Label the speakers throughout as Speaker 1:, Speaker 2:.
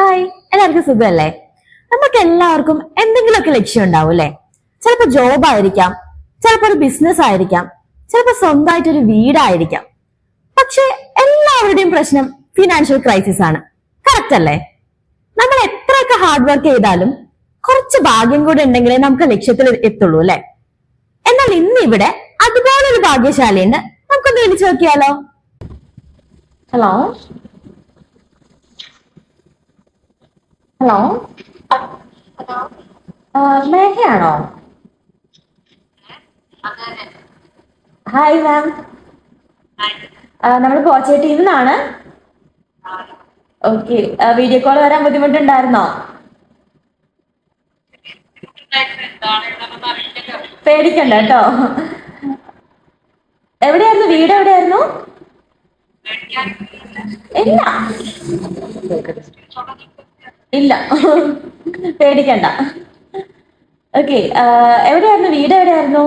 Speaker 1: Hi എല്ലാവർക്കും സുഖമല്ലേ? നമുക്ക് എല്ലാവർക്കും എന്തെങ്കിലുമൊക്കെ ലക്ഷ്യം ഉണ്ടാവും അല്ലെ? ചിലപ്പോ ജോബ് ആയിരിക്കാം ചിലപ്പോ ഒരു ബിസിനസ് ആയിരിക്കാം ചിലപ്പോ സ്വന്തമായിട്ട് ഒരു വീടായിരിക്കാം. പക്ഷെ എല്ലാവരുടെയും പ്രശ്നം ഫിനാൻഷ്യൽ ക്രൈസിസ് ആണ്. കറക്റ്റ് അല്ലേ? നമ്മൾ എത്രയൊക്കെ ഹാർഡ് വർക്ക് ചെയ്താലും കുറച്ച് ഭാഗ്യം കൂടെ ഉണ്ടെങ്കിലേ നമുക്ക് ലക്ഷ്യത്തിൽ എത്തുള്ളൂ അല്ലെ? എന്നാൽ ഇന്ന് ഇവിടെ അതുപോലൊരു ഭാഗ്യശാലിയുണ്ട്. നമുക്കൊന്ന് വിളിച്ചു നോക്കിയാലോ? Hello hello. മേഘയാണോ? Hi ma'am. നമ്മൾ കോച്ചേ ടീമിൽ നിന്നാണ് ഓക്കെ വീഡിയോ കോൾ വരാൻ ബുദ്ധിമുട്ടുണ്ടായിരുന്നോ? പേടിക്കണ്ട കേട്ടോ. എവിടെയായിരുന്നു? വീട് എവിടെയായിരുന്നു? ഇല്ല. ഇല്ല. പേടിക്കണ്ട. ഓക്കെ എവിടെയായിരുന്നു? വീട് എവിടെയായിരുന്നു?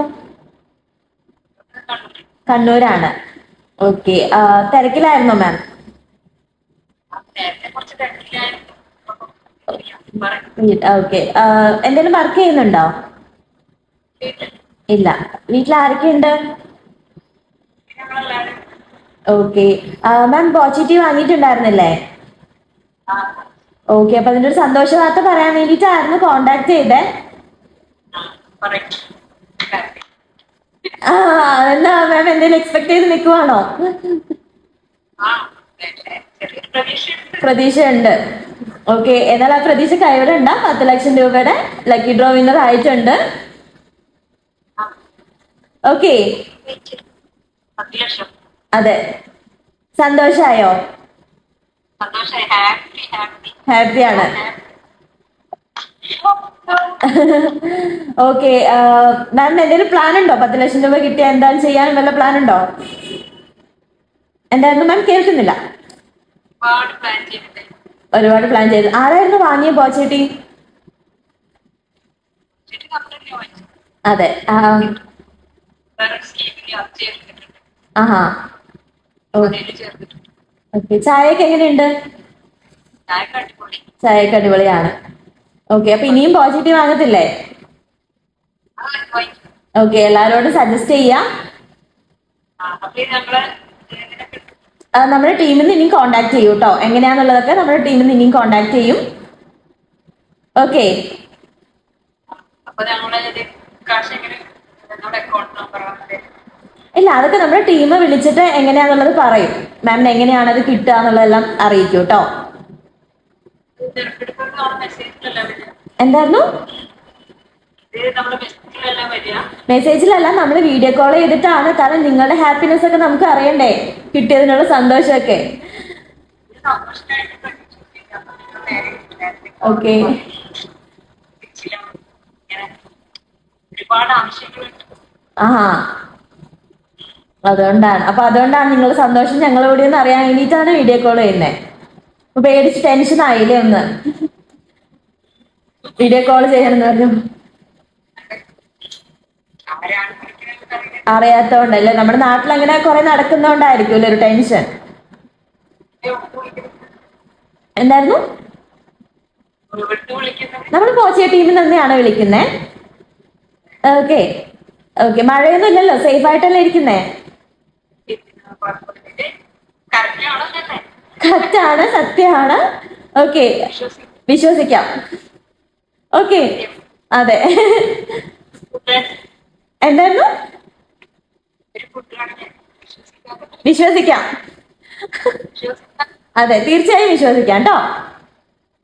Speaker 1: കണ്ണൂരാണ്. ഓക്കെ തിരക്കിലായിരുന്നോ മാം ഓക്കെ എന്തെങ്കിലും വർക്ക് ചെയ്യുന്നുണ്ടോ? ഇല്ല. വീട്ടിൽ ആരൊക്കെയുണ്ട്? ഓക്കെ മാം പോസിറ്റീവ് വാങ്ങിയിട്ടുണ്ടായിരുന്നില്ലേ? ഓക്കെ അപ്പൊ അതിന്റെ ഒരു സന്തോഷ വാർത്ത പറയാൻ വേണ്ടിട്ടായിരുന്നു കോണ്ടാക്ട് ചെയ്തേ. ആ എന്താ മാം എന്തെങ്കിലും എക്സ്പെക്ട് ചെയ്ത് നിൽക്കുവാണോ പ്രതീക്ഷയുണ്ട്. ഓക്കെ എന്നാൽ ആ പ്രതീക്ഷ കൈവിടണ്ട. പത്ത് ലക്ഷം രൂപയുടെ ലക്കി ഡ്രോ വിന്നർ ആയിട്ടുണ്ട്. ഓക്കെ അതെ. സന്തോഷായോ?
Speaker 2: സന്തോഷായി. ഹാപ്പി ഹാപ്പി
Speaker 1: ഹാപ്പിയാണ്. ഓക്കെ മാമിന് എന്തെങ്കിലും പ്ലാൻ ഉണ്ടോ? പത്ത് ലക്ഷം രൂപ കിട്ടിയ എന്താണ് ചെയ്യാൻ വല്ല പ്ലാൻ ഉണ്ടോ? എന്തായിരുന്നു മാം കേൾക്കുന്നില്ല.
Speaker 2: ഒരുപാട് പ്ലാൻ
Speaker 1: ചെയ്തു. ആരായിരുന്നു വാങ്ങിയ പോച്ചേട്ടി അതെ ആഹാ. ഓക്കെ ചായയൊക്കെ എങ്ങനെയുണ്ട്?
Speaker 2: ചായക്ക്
Speaker 1: അടിപൊളിയാണ് ഓക്കെ അപ്പൊ ഇനിയും പോസിറ്റീവ്
Speaker 2: ആകത്തില്ലേ?
Speaker 1: ഓക്കെ എല്ലാരോടും സജസ്റ്റ് ചെയ്യാം. നമ്മുടെ ടീമിൽ നിന്ന് ഇനിയും കോണ്ടാക്ട് ചെയ്യൂ കേട്ടോ എങ്ങനെയാന്നുള്ളതൊക്കെ നമ്മുടെ ടീമിൽ നിന്ന് ഇനിയും കോണ്ടാക്ട് ചെയ്യും. ഓക്കെ ഇല്ല അതൊക്കെ നമ്മുടെ ടീം വിളിച്ചിട്ട് എങ്ങനെയാന്നുള്ളത് പറയും. മാമിന് എങ്ങനെയാണത് കിട്ടുക എന്നുള്ളതെല്ലാം അറിയിക്കും കേട്ടോ എന്തായിരുന്നു?
Speaker 2: മെസ്സേജിലല്ല
Speaker 1: നമ്മൾ വീഡിയോ കോൾ ചെയ്തിട്ടാണ്. കാരണം നിങ്ങളുടെ ഹാപ്പിനെസ് ഒക്കെ നമുക്ക് അറിയണ്ടേ? കിട്ടിയതിനുള്ള സന്തോഷമൊക്കെ. ഓക്കെ ആഹാ. അതുകൊണ്ടാണ്. അപ്പൊ അതുകൊണ്ടാണ് നിങ്ങളുടെ സന്തോഷം ഞങ്ങളോട് ഒന്ന് അറിയാൻ വേണ്ടിയിട്ടാണ് വീഡിയോ കോൾ ചെയ്യുന്നത് പേടിച്ച് ടെൻഷൻ ആയില്ലേ ഒന്ന്? വീഡിയോ കോൾ ചെയ്യണമെന്ന് പറഞ്ഞു. അറിയാത്തോണ്ടല്ലേ. നമ്മുടെ നാട്ടിൽ അങ്ങനെ കുറെ നടക്കുന്നോണ്ടായിരിക്കും ഒരു ടെൻഷൻ. എന്തായിരുന്നു? നമ്മൾ കോച്ചിയ ടീമിൽ തന്നെയാണ് വിളിക്കുന്നേ. ഓക്കെ ഓക്കെ മഴയൊന്നും ഇല്ലല്ലോ. സേഫ് ആയിട്ടല്ലേ ഇരിക്കുന്നേ?
Speaker 2: കറക്റ്റാണോ ആണ്
Speaker 1: കറക്റ്റാണ് സത്യമാണ്. ഓക്കെ
Speaker 2: വിശ്വസിക്കാം.
Speaker 1: ഓക്കെ. അതെ. എന്തായിരുന്നു. വിശ്വസിക്കാം. അതെ തീർച്ചയായും വിശ്വസിക്കാം കേട്ടോ.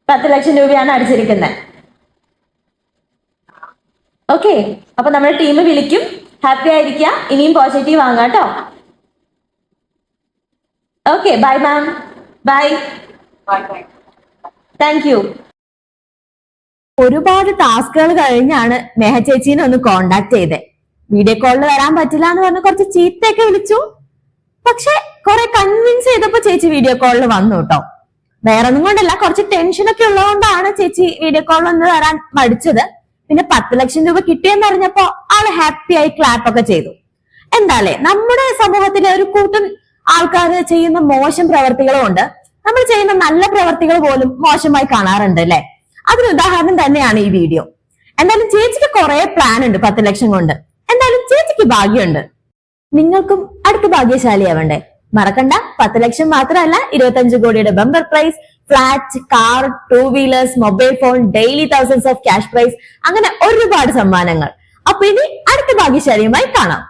Speaker 1: പത്ത് ലക്ഷം രൂപയാണ് അടിച്ചിരിക്കുന്നത്. ഓക്കെ അപ്പൊ നമ്മുടെ ടീം വിളിക്കും. ഹാപ്പി ആയിരിക്കുക ഇനിയും പോസിറ്റീവ് ആകാം കേട്ടോ. Okay bye ma'am. Bye. Thank you. ഒരുപാട് ടാസ്കുകൾ കഴിഞ്ഞാണ് മേഹ ചേച്ചീനെ ഒന്ന് കോണ്ടാക്ട് ചെയ്തേ. വീഡിയോ കോളിൽ വരാൻ പറ്റില്ല എന്ന് പറഞ്ഞ് കുറച്ച് ചീത്തയൊക്കെ വിളിച്ചു. പക്ഷെ കുറെ കൺവിൻസ് ചെയ്തപ്പോ ചേച്ചി വീഡിയോ കോളിൽ വന്നു കേട്ടോ. വേറെ ഒന്നും കൊണ്ടല്ല കുറച്ച് ടെൻഷനൊക്കെ ഉള്ളതുകൊണ്ടാണ് ചേച്ചി വീഡിയോ കോളിൽ ഒന്ന് വരാൻ മടിച്ചത്. പിന്നെ പത്ത് ലക്ഷം രൂപ കിട്ടിയെന്ന് അറിഞ്ഞപ്പോ ആൾ ഹാപ്പി ആയി ക്ലാപ്പ് ഒക്കെ ചെയ്തു. എന്താല്ലേ നമ്മുടെ സമൂഹത്തിലെ ഒരു കൂട്ടം ആൾക്കാർ ചെയ്യുന്ന മോശം പ്രവർത്തികളും ഉണ്ട്. നമ്മൾ ചെയ്യുന്ന നല്ല പ്രവർത്തികൾ പോലും മോശമായി കാണാറുണ്ട് അല്ലെ? അതിന് ഉദാഹരണം തന്നെയാണ് ഈ വീഡിയോ എന്തായാലും ചേച്ചിക്ക് കുറെ പ്ലാൻ ഉണ്ട് പത്ത് ലക്ഷം കൊണ്ട്. എന്തായാലും ചേച്ചിക്ക് ഭാഗ്യമുണ്ട്. നിങ്ങൾക്കും അടുത്ത ഭാഗ്യശാലിയാവണ്ടേ. മറക്കണ്ട പത്ത് ലക്ഷം മാത്രമല്ല ഇരുപത്തഞ്ച് കോടിയുടെ bumper prize flat car two wheelers mobile phone daily thousands of cash prize അങ്ങനെ ഒരുപാട് സമ്മാനങ്ങൾ. അപ്പൊ ഇനി അടുത്ത ഭാഗ്യശാലിയുമായി കാണാം.